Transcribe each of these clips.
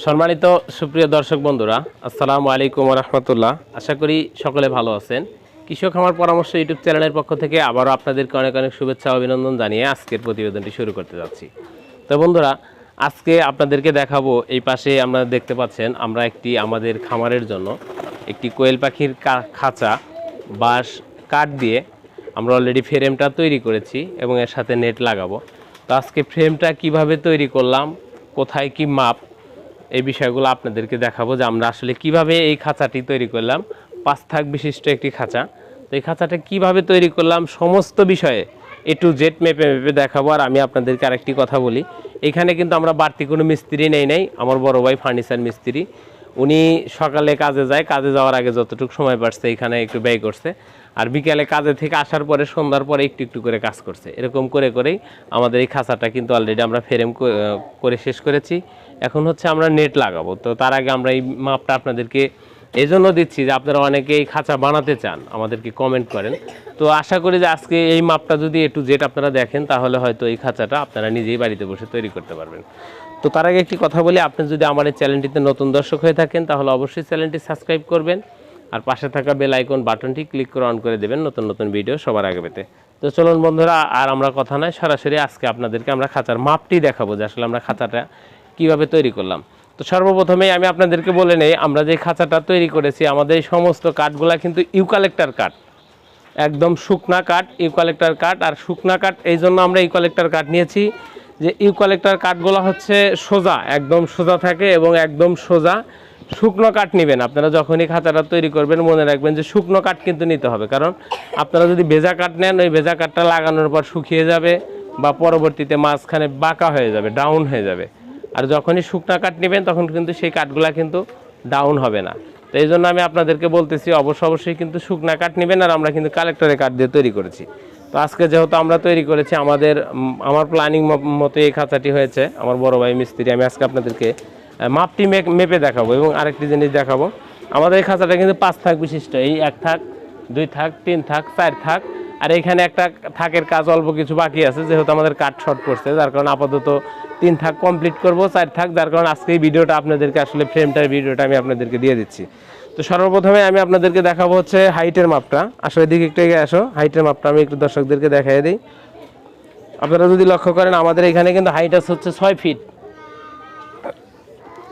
সম্মানিত সুপ্রিয় দর্শক বন্ধুরা, আসসালামু আলাইকুম রহমতুল্লাহ। আশা করি সকলে ভালো আছেন। কৃষক আমার পরামর্শ ইউটিউব চ্যানেলের পক্ষ থেকে আবারও আপনাদেরকে অনেক অনেক শুভেচ্ছা অভিনন্দন জানিয়ে আজকের প্রতিবেদনটি শুরু করতে যাচ্ছি। তো বন্ধুরা, আজকে আপনাদেরকে দেখাবো, এই পাশে আমরা দেখতে পাচ্ছেন, আমরা একটি আমাদের খামারের জন্য একটি কোয়েল পাখির খাঁচা, বাঁশ কাঠ দিয়ে আমরা অলরেডি ফ্রেমটা তৈরি করেছি এবং এর সাথে নেট লাগাবো। তো আজকে ফ্রেমটা কীভাবে তৈরি করলাম, কোথায় কি মাপ এই বিষয়গুলো আপনাদেরকে দেখাবো যে আমরা আসলে কীভাবে এই খাঁচাটি তৈরি করলাম। পাঁচ থাক বিশিষ্ট একটি খাঁচা। তো এই খাঁচাটা কীভাবে তৈরি করলাম, সমস্ত বিষয়ে এ টু জেড মেপে মেপে দেখাবো। আর আমি আপনাদেরকে আরেকটি কথা বলি। এখানে কিন্তু আমরা বাড়তি কোনো মিস্ত্রি নেই, নাই। আমার বড় ভাই ফার্নিচার মিস্ত্রি। উনি সকালে কাজে যায়, কাজে যাওয়ার আগে যতটুকু সময় পাচ্ছে এখানে একটু ব্যয় করছে। আর বিকেলে কাজে থেকে আসার পরে, সন্ধ্যার পরে একটু একটু করে কাজ করছে। এরকম করে করেই আমাদের এই খাঁচাটা কিন্তু অলরেডি আমরা ফ্রেম করে শেষ করেছি। এখন হচ্ছে আমরা নেট লাগাবো। তো তার আগে আমরা এই মাপটা আপনাদেরকে এই জন্য দিচ্ছি যে আপনারা অনেকেই খাঁচা বানাতে চান, আমাদেরকে কমেন্ট করেন। তো আশা করি যে আজকে এই মাপটা যদি একটু জেট আপনারা দেখেন, তাহলে হয়তো এই খাঁচাটা আপনারা নিজেই বাড়িতে বসে তৈরি করতে পারবেন। তো তার আগে একটি কথা বলি, আপনি যদি আমার এই চ্যানেলটিতে নতুন দর্শক হয়ে থাকেন, তাহলে অবশ্যই চ্যানেলটি সাবস্ক্রাইব করবেন আর পাশে থাকা বেল আইকন বাটনটি ক্লিক করে অন করে দেবেন নতুন নতুন ভিডিও সবার আগে পেতে। তো চলুন বন্ধুরা, আর আমরা কথা নয়, সরাসরি আজকে আপনাদেরকে আমরা খাঁচার মাপটি দেখাবো যে আসলে আমরা খাঁচাটা কীভাবে তৈরি করলাম? তো সর্বপ্রথমেই আমি আপনাদেরকে বলে নেই, আমরা যে খাঁচাটা তৈরি করেছি, আমাদের এই সমস্ত কাঠগুলা কিন্তু ইউকালেক্টার কাঠ। একদম শুকনা কাঠ, ইউকালেক্টার কাঠ, আর শুকনা কাঠ, এই জন্য আমরা ইউকালেক্টার কাঠ নিয়েছি। যে ইউকালেক্টার কাঠগুলো হচ্ছে সোজা, একদম সোজা থাকে এবং একদম সোজা। শুকনো কাঠ নেবেন, আপনারা যখনই খাঁচাটা তৈরি করবেন, মনে রাখবেন যে শুকনো কাঠ কিন্তু নিতে হবে। কারণ আপনারা যদি ভেজা কাঠ নেন, ওই ভেজা কাঠটা লাগানোর পর শুকিয়ে যাবে বা পরবর্তীতে মাঝখানে বাঁকা হয়ে যাবে, ডাউন হয়ে যাবে। আর যখনই শুকনা কাঠ নেবেন, তখন কিন্তু সেই কাঠগুলা কিন্তু ডাউন হবে না। তো এই জন্য আমি আপনাদেরকে বলতেছি, অবশ্য অবশ্যই কিন্তু শুকনা কাঠ নেবেন আর আমরা কিন্তু কালেক্টরের কাঠ দিয়ে তৈরি করেছি। তো আজকে যেহেতু আমরা তৈরি করেছি, আমাদের আমার প্ল্যানিং মতো এই খাঁচাটি হয়েছে। আমার বড় ভাই মিস্ত্রি, আমি আজকে আপনাদেরকে মাপটি মেপে দেখাবো এবং আরেকটি জিনিস দেখাবো। আমাদের এই খাঁচাটা কিন্তু পাঁচ থাক বিশিষ্ট। এই এক থাক, দুই থাক, তিন থাক, চার থাক আর এখানে একটা থাকের কাজ অল্প কিছু বাকি আছে, যেহেতু আমাদের কাঠ শর্ট পড়ছে যার কারণে আপাতত তিন থাক কমপ্লিট করব, চার থাক, যার কারণে আজকে এই ভিডিওটা আপনাদেরকে আসলে ফ্রেমটার ভিডিওটা আমি আপনাদেরকে দিয়ে দিচ্ছি। তো সর্বপ্রথমে আমি আপনাদেরকে দেখাবো হচ্ছে হাইটের মাপটা। আসলে দিকে একটু এগিয়ে আসো হাইটের মাপটা আমি একটু দর্শকদেরকে দেখাই দিই। আপনারা যদি লক্ষ্য করেন, আমাদের এখানে কিন্তু হাইট আছে হচ্ছে ছয় ফিট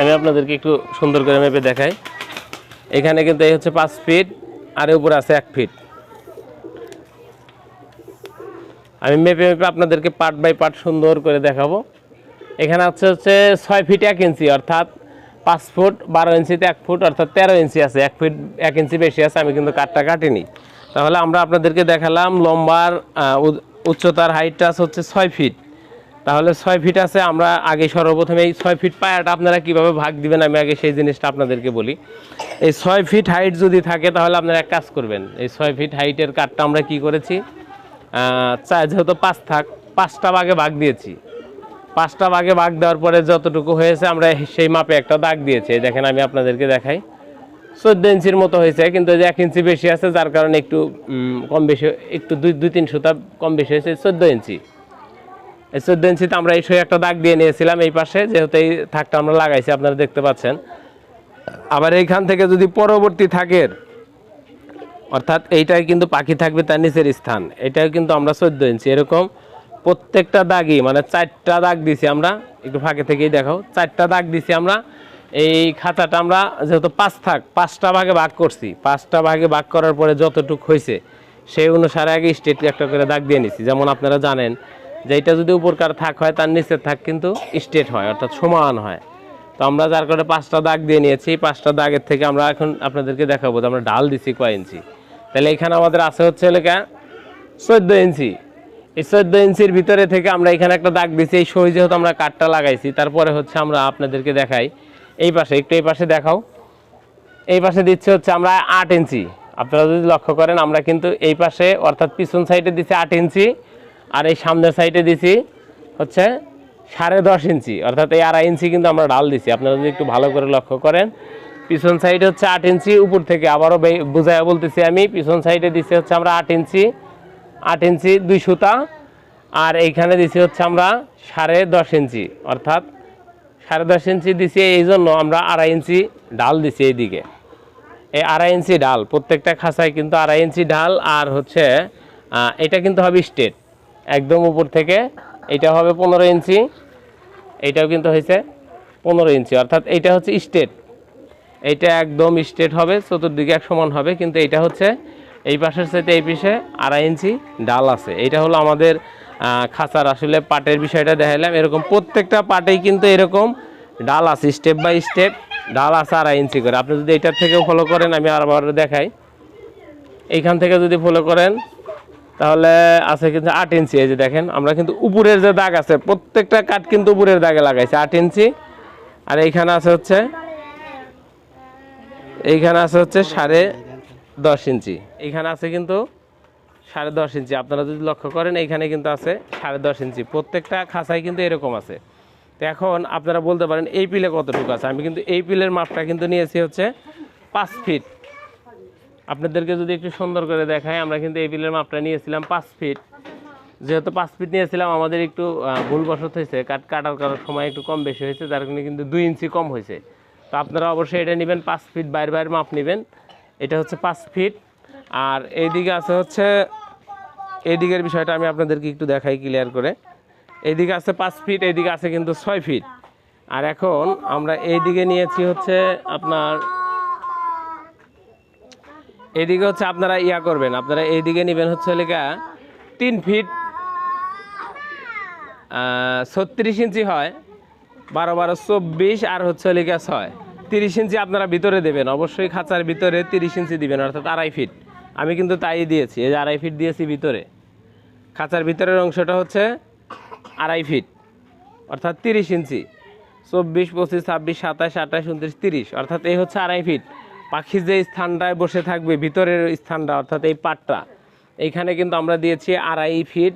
আমি আপনাদেরকে একটু সুন্দর করে মেপে দেখাই। এখানে কিন্তু এই হচ্ছে পাঁচ ফিট আর উপরে আছে এক ফিট আমি মেপে মেপে আপনাদেরকে পার্ট বাই পার্ট সুন্দর করে দেখাবো। এখানে আছে হচ্ছে ছয় ফিট এক ইঞ্চি অর্থাৎ পাঁচ ফুট বারো ইঞ্চিতে এক ফুট অর্থাৎ তেরো ইঞ্চি আছে। এক ফিট এক ইঞ্চি বেশি আছে, আমি কিন্তু কাঠটা কাটিনি। তাহলে আমরা আপনাদেরকে দেখালাম লম্বার উচ্চতার হাইটটা হচ্ছে ছয় ফিট তাহলে ছয় ফিট আছে, আমরা আগে সর্বপ্রথমে এই ছয় ফিট পায়াটা আপনারা কীভাবে ভাগ দিবেন, আমি আগে সেই জিনিসটা আপনাদেরকে বলি। এই ছয় ফিট হাইট যদি থাকে, তাহলে আপনারা এক কাজ করবেন। এই ছয় ফিট হাইটের কাঠটা আমরা কি করেছি? আহ, চা- যেহেতু পাঁচ থাক পাঁচটা ভাগে ভাগ দিয়েছি। পাঁচটা ভাগে ভাগ দেওয়ার পরে যতটুকু হয়েছে আমরা সেই মাপে একটা দাগ দিয়েছি। দেখেন আমি আপনাদেরকে দেখাই। চোদ্দ ইঞ্চির মতো হয়েছে কিন্তু যে এক ইঞ্চি বেশি আছে যার কারণে একটু কম বেশি একটু দুই দুই তিন সুতা কম বেশি হয়েছে। চোদ্দ ইঞ্চি। এই চোদ্দ ইঞ্চিতে আমরা এই একটা দাগ দিয়ে নিয়েছিলাম এই পাশে যেহেতু এই থাকটা আমরা লাগাইছি আপনারা দেখতে পাচ্ছেন। আবার এইখান থেকে যদি পরবর্তী থাকের অর্থাৎ এইটাই কিন্তু পাখি থাকবে তার নিচের স্থান। এটাও কিন্তু আমরা চোদ্দ ইঞ্চি। এরকম প্রত্যেকটা দাগই মানে চারটা দাগ দিছি আমরা। একটু ফাঁকে থেকেই দেখাও। চারটা দাগ দিছি আমরা। এই খাতাটা আমরা যেহেতু পাঁচ থাক, পাঁচটা ভাগে ভাগ করছি। পাঁচটা ভাগে ভাগ করার পরে যতটুক হয়েছে, সেই অনুসারে আগে স্টেট একটা করে দাগ দিয়ে নিছি। যেমন আপনারা জানেন যে এটা যদি উপরকার থাক হয়, তার নিচের থাক কিন্তু স্টেট হয়, অর্থাৎ সমান হয়। তো আমরা যার কারণে পাঁচটা দাগ দিয়ে নিয়েছি। পাঁচটা দাগের থেকে আমরা এখন আপনাদেরকে দেখাবো যে আমরা ডাল দিছি কয় ইঞ্চি। তাহলে এখানে আমাদের আছে হচ্ছে লেখা চোদ্দ ইঞ্চি। এই চোদ্দ ইঞ্চির ভিতরে থেকে আমরা এখানে একটা দাগ দিছি এই সই যেহেতু আমরা কাঠটা লাগাইছি, তারপরে হচ্ছে আমরা আপনাদেরকে দেখাই। এই পাশে, একটু এই পাশে দেখাও। এই পাশে দিচ্ছে হচ্ছে আমরা আট ইঞ্চি। আপনারা যদি লক্ষ্য করেন, আমরা কিন্তু এই পাশে, অর্থাৎ পিছন সাইডে দিছি আট ইঞ্চি, আর এই সামনের সাইডে দিছি হচ্ছে সাড়ে দশ ইঞ্চি। অর্থাৎ এই আড়াই ইঞ্চি কিন্তু আমরা ডাল দিছি। আপনারা যদি একটু ভালো করে লক্ষ্য করেন পিছন সাইডে হচ্ছে আট ইঞ্চি, উপর থেকে আবারও বুঝাইয়া বলতেছি আমি, পিছন সাইডে দিছি হচ্ছে আমরা আট ইঞ্চি আট ইঞ্চি দুই সুতা, আর এইখানে দিছি হচ্ছে আমরা সাড়ে দশ ইঞ্চি, অর্থাৎ সাড়ে দশ ইঞ্চি দিছি এই জন্য আমরা আড়াই ইঞ্চি ডাল দিছি এইদিকে। এই আড়াই ইঞ্চি ডাল, প্রত্যেকটা খাঁচায় কিন্তু আড়াই ইঞ্চি ডাল, আর হচ্ছে এটা কিন্তু হবে স্টেট। একদম উপর থেকে, এটা হবে পনেরো ইঞ্চি, এটাও কিন্তু হয়েছে পনেরো ইঞ্চি, অর্থাৎ এইটা হচ্ছে স্টেট। এইটা একদম স্ট্রেট হবে, চতুর্দিকে এক সমান হবে, কিন্তু এটা হচ্ছে এই পাশের সাথে এই পিসে আড়াই ইঞ্চি ডাল আছে। এটা হলো আমাদের খাঁচার আসলে পাটের বিষয়টা দেখাইলাম। এরকম প্রত্যেকটা পাটেই কিন্তু এরকম ডাল আছে স্টেপ বাই স্টেপ ডাল আছে আড়াই ইঞ্চি করে। আপনি যদি এটার থেকেও ফলো করেন, আমি আবার দেখাই। এইখান থেকে যদি ফলো করেন, তাহলে আছে কিন্তু আট ইঞ্চি। এই যে দেখেন, আমরা কিন্তু উপরের যে দাগ আছে, প্রত্যেকটা কাঠ কিন্তু উপরের দাগে লাগাইছে, আট ইঞ্চি। আর এইখানে আছে হচ্ছে এইখানে আছে হচ্ছে সাড়ে দশ ইঞ্চি। এইখানে আছে কিন্তু সাড়ে দশ ইঞ্চি। আপনারা যদি লক্ষ্য করেন, এইখানে কিন্তু আছে সাড়ে দশ ইঞ্চি। প্রত্যেকটা খাঁচাই কিন্তু এরকম আছে। তো এখন আপনারা বলতে পারেন, এই পিলে কতটুকু আছে? আমি কিন্তু এই পিলের মাপটা কিন্তু নিয়েছি হচ্ছে পাঁচ ফিট। আপনাদেরকে যদি একটু সুন্দর করে দেখাই, আমরা কিন্তু এই পিলের মাপটা নিয়েছিলাম পাঁচ ফিট। যেহেতু পাঁচ ফিট নিয়েছিলাম, আমাদের একটু ভুলবশত হয়েছে। কাট কাটার করার সময় একটু কম বেশি হয়েছে যার কিন্তু দুই ইঞ্চি কম হয়েছে। তো আপনারা অবশ্যই এটা নেবেন, পাঁচ ফিট বাইরে বাইরে মাপ নেবেন। এটা হচ্ছে পাঁচ ফিট আর এইদিকে আছে হচ্ছে, এইদিকের বিষয়টা আমি আপনাদেরকে একটু দেখাই ক্লিয়ার করে। এইদিকে আছে পাঁচ ফিট এইদিকে আছে কিন্তু ছয় ফিট আর এখন আমরা এইদিকে নিয়েছি হচ্ছে আপনার এদিকে হচ্ছে আপনারা ইয়া করবেন, আপনারা এইদিকে নেবেন হচ্ছে লেখা তিন ফিট ছত্রিশ ইঞ্চি হয়, বারো বারো চব্বিশ আর হচ্ছে লেখা ছয়। তিরিশ ইঞ্চি আপনারা ভিতরে দেবেন। অবশ্যই খাঁচার ভিতরে তিরিশ ইঞ্চি দিবেন, অর্থাৎ আড়াই ফিট। আমি কিন্তু তাই দিয়েছি, এই যে আড়াই ফিট দিয়েছি ভিতরে। খাঁচার ভিতরের অংশটা হচ্ছে আড়াই ফিট, অর্থাৎ তিরিশ ইঞ্চি। চব্বিশ, পঁচিশ, ছাব্বিশ, সাতাশ, আঠাশ, উনত্রিশ, তিরিশ, অর্থাৎ এই হচ্ছে আড়াই ফিট। পাখি যে স্থানটায় বসে থাকবে, ভিতরের স্থানটা, অর্থাৎ এই পাটটা এইখানে কিন্তু আমরা দিয়েছি আড়াই ফিট।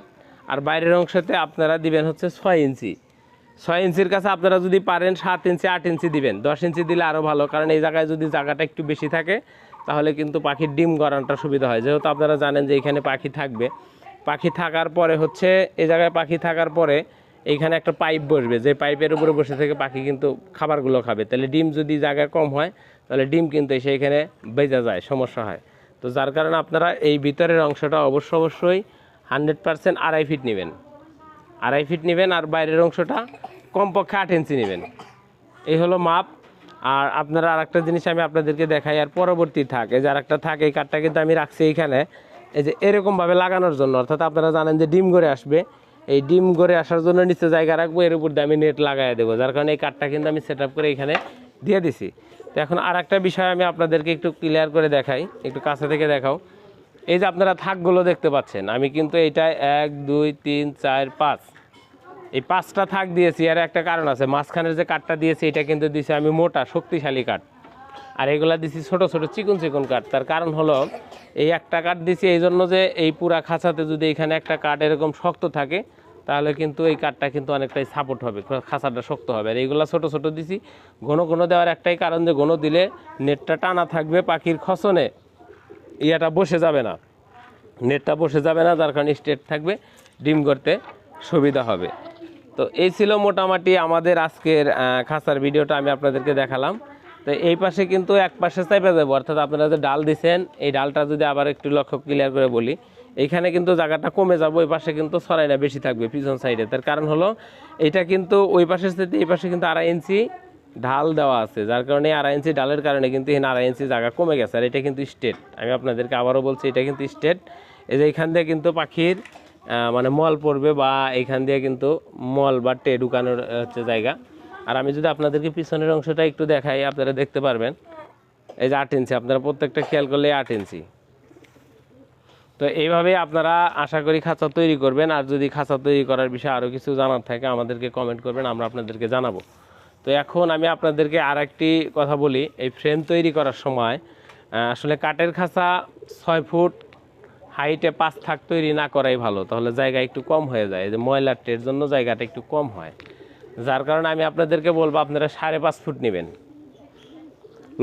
আর বাইরের অংশতে আপনারা দিবেন হচ্ছে ছয় ইঞ্চি। ছয় ইঞ্চির কাছে আপনারা যদি পারেন সাত ইঞ্চি, আট ইঞ্চি দিবেন। দশ ইঞ্চি দিলে আরও ভালো, কারণ এই জায়গায় যদি জায়গাটা একটু বেশি থাকে, তাহলে কিন্তু পাখির ডিম গড়ানোটা সুবিধা হয়। যেহেতু আপনারা জানেন যে এখানে পাখি থাকবে। পাখি থাকার পরে হচ্ছে, এই জায়গায় পাখি থাকার পরে এইখানে একটা পাইপ বসবে। যে পাইপের উপরে বসে থেকে পাখি কিন্তু খাবারগুলো খাবে। তাহলে ডিম যদি জায়গা কম হয়, তাহলে ডিম কিন্তু এসে এখানে বেজা যায়, সমস্যা হয়। তো যার কারণে আপনারা এই ভিতরের অংশটা অবশ্য অবশ্যই হান্ড্রেড পার্সেন্ট আড়াই ফিট নেবেন। আড়াই ফিট নেবেন আর বাইরের অংশটা কমপক্ষে আট ইঞ্চি নেবেন। এই হলো মাপ। আর আপনারা আর একটা জিনিস আমি আপনাদেরকে দেখাই, আর পরবর্তী থাক এই যে আর একটা থাক, এই কাঠটা কিন্তু আমি রাখছি এইখানে। এই যে এরকমভাবে লাগানোর জন্য, অর্থাৎ আপনারা জানেন যে ডিম গড়ে আসবে। এই ডিম গড়ে আসার জন্য নিচে জায়গা রাখব, এর উপর দিয়ে আমি নেট লাগাই দেবো। যার কারণে এই কাঠটা কিন্তু আমি সেট করে এখানে দিয়ে দিছি। তো এখন আর একটা বিষয় আমি আপনাদেরকে একটু ক্লিয়ার করে দেখাই, একটু কাছে থেকে দেখাও। এই যে আপনারা থাকগুলো দেখতে পাচ্ছেন, আমি কিন্তু এইটা এক, দুই, তিন, চার, পাঁচ। এই পাঁচটা থাক দিয়েছি, আর একটা কারণ আছে, মাঝখানের যে কাঠটা দিয়েছি, এটা কিন্তু দিয়েছি আমি মোটা, শক্তিশালী কাঠ। আর এগুলা দিছি ছোট ছোট, চিকন চিকন কাঠ। তার কারণ হলো, এই একটা কাঠ দিছি এই জন্য যে এই পুরা খাঁচাতে যদি এখানে একটা কাঠ এরকম শক্ত থাকে, তাহলে কিন্তু এই কাঠটা কিন্তু অনেকটাই সাপোর্ট হবে, খাঁচাটা শক্ত হবে। আর এইগুলা ছোট ছোট দিছি, ঘন ঘন দেওয়ার একটাই কারণ যে ঘন দিলে নেটটা টানা থাকবে পাখির খসনে। ইয়াটা বসে যাবে না। নেটটা বসে যাবে না, যার কারণে স্ট্রেট থাকবে, ডিম করতে সুবিধা হবে। তো এই ছিল মোটামুটি আমাদের আজকের খাঁচার ভিডিওটা আমি আপনাদেরকে দেখালাম। তো এই পাশে কিন্তু এক পাশে চাইপে যাব, অর্থাৎ আপনারা যে ডাল দিছেন, এই ডালটা যদি আবার একটু লক্ষ্য ক্লিয়ার করে বলি, এইখানে কিন্তু জায়গাটা কমে যাব, ওই পাশে কিন্তু ছড়াইনা বেশি থাকবে পিছন সাইডে তার কারণ হলো, এটা কিন্তু ওই পাশের সাথে এই পাশে কিন্তু আড়াই ইঞ্চি ঢাল দেওয়া আছে, যার কারণে আড়াই ইঞ্চি ডালের কারণে কিন্তু এখানে আড়াই ইঞ্চি জায়গা কমে গেছে। আর এটা কিন্তু স্টেট আমি আপনাদেরকে আবারও বলছি, এটা কিন্তু স্টেট এই যে এখান দিয়ে কিন্তু পাখির মানে মল পড়বে বা এখান দিয়ে কিন্তু মল বা টে ঢুকানোর হচ্ছে জায়গা। আর আমি যদি আপনাদেরকে পিছনের অংশটা একটু দেখাই, আপনারা দেখতে পারবেন। এই যে আট ইঞ্চি, আপনারা প্রত্যেকটা খেয়াল করলে আট ইঞ্চি। তো এইভাবে আপনারা আশা করি খাঁচা তৈরি করবেন। আর যদি খাঁচা তৈরি করার বিষয়ে আরও কিছু জানার থাকে, আমাদেরকে কমেন্ট করবেন, আমরা আপনাদেরকে জানাব। তো এখন আমি আপনাদেরকে আর একটি কথা বলি। এই ফ্রেম তৈরি করার সময় আসলে কাঠের খাঁচা ছয় ফুট হাইটে পাঁচ থাক তৈরি না করাই ভালো। তাহলে জায়গা একটু কম হয়ে যায়। যে ময়লার ট্রের জন্য জায়গাটা একটু কম হয়। যার কারণে আমি আপনাদেরকে বলব, আপনারা সাড়ে পাঁচ ফুট নেবেন।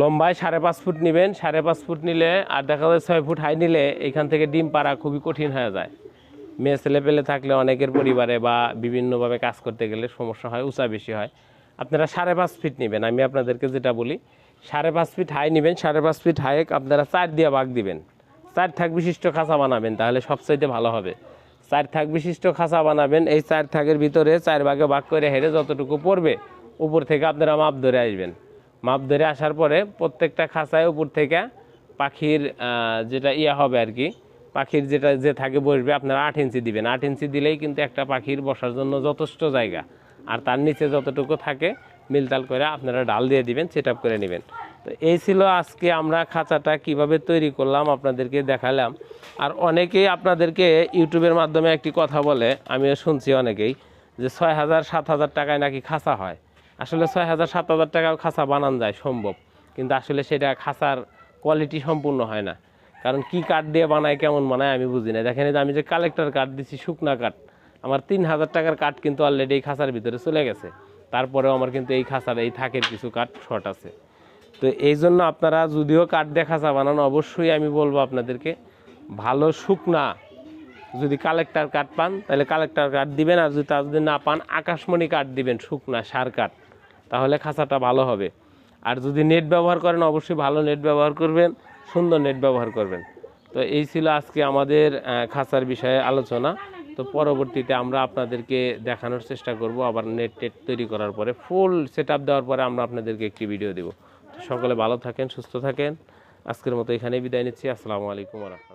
লম্বায় সাড়ে পাঁচ ফুট নেবেন। সাড়ে পাঁচ ফুট নিলে, আর দেখা যায় ছয় ফুট হাই নিলে এখান থেকে ডিম পাড়া খুবই কঠিন হয়ে যায়। মেয়ে ছেলে পেলে থাকলে অনেকের পরিবারে বা বিভিন্নভাবে কাজ করতে গেলে সমস্যা হয়, উঁচা বেশি হয়। আপনারা সাড়ে পাঁচ ফিট নেবেন। আমি আপনাদেরকে যেটা বলি, সাড়ে পাঁচ ফিট হাই নেবেন, সাড়ে পাঁচ ফিট হাই আপনারা চার দিয়ে বাঘ দিবেন। চার থাক বিশিষ্ট খাঁচা বানাবেন, তাহলে সবচাইতে ভালো হবে। চার থাক বিশিষ্ট খাঁচা বানাবেন, এই চার থাকের ভিতরে চার ভাগে ভাগ করে হেরে যতটুকু পড়বে, উপর থেকে আপনারা মাপ ধরে আসবেন। মাপ ধরে আসার পরে প্রত্যেকটা খাঁচায় উপর থেকে পাখির যেটা ইয়া হবে আর কি, পাখির যেটা যে থাকে বসবে, আপনারা আট ইঞ্চি দিবেন। আট ইঞ্চি দিলেই কিন্তু একটা পাখির বসার জন্য যথেষ্ট জায়গা। আর তার নিচে যতটুকু থাকে, মিলতাল করে আপনারা ডাল দিয়ে দিবেন সেট করে নেবেন। তো এই ছিল আজকে আমরা খাঁচাটা কীভাবে তৈরি করলাম, আপনাদেরকে দেখালাম। আর অনেকেই আপনাদেরকে ইউটিউবের মাধ্যমে একটি কথা বলে, আমিও শুনছি অনেকেই, যে ছয় হাজার সাত হাজার টাকায় নাকি খাঁচা হয়। আসলে ছয় হাজার সাত হাজার টাকাও খাঁচা বানান যায় সম্ভব, কিন্তু আসলে সেটা খাঁচার কোয়ালিটি সম্পূর্ণ হয় না। কারণ কি কাঠ দিয়ে বানায়, কেমন বানায়, আমি বুঝি না। দেখেন যে আমি যে কালেক্টর কাঠ দিচ্ছি শুকনা কাঠ আমার তিন হাজার টাকার কাঠ কিন্তু অলরেডি এই খাঁচার ভিতরে চলে গেছে। তারপরেও আমার কিন্তু এই খাঁচার, এই থাকের কিছু কাঠ শর্ট আছে। তো এই জন্য আপনারা যদিও কাঠ দিয়ে খাঁচা বানান অবশ্যই আমি বলব আপনাদেরকে, ভালো শুকনা যদি কালেক্টার কাঠ পান, তাহলে কালেক্টর কাঠ দিবেন, আর যদি তা যদি না পান, আকাশমণি কাঠ দিবেন, শুকনা সার কাঠ, তাহলে খাঁচাটা ভালো হবে। আর যদি নেট ব্যবহার করেন, অবশ্যই ভালো নেট ব্যবহার করবেন, সুন্দর নেট ব্যবহার করবেন। তো এই ছিল আজকে আমাদের খাঁচার বিষয়ে আলোচনা। তো পরবর্তীতে আমরা আপনাদেরকে দেখানোর চেষ্টা করব, আবার নেট টেট তৈরি করার পরে ফুল সেট দেওয়ার পরে আমরা আপনাদেরকে একটি ভিডিও দেবো। সকলে ভালো থাকেন, সুস্থ থাকেন। আজকের মতো এখানেই বিদায় নিচ্ছি। আসসালামু আলাইকুম রহমতুল্লাহ।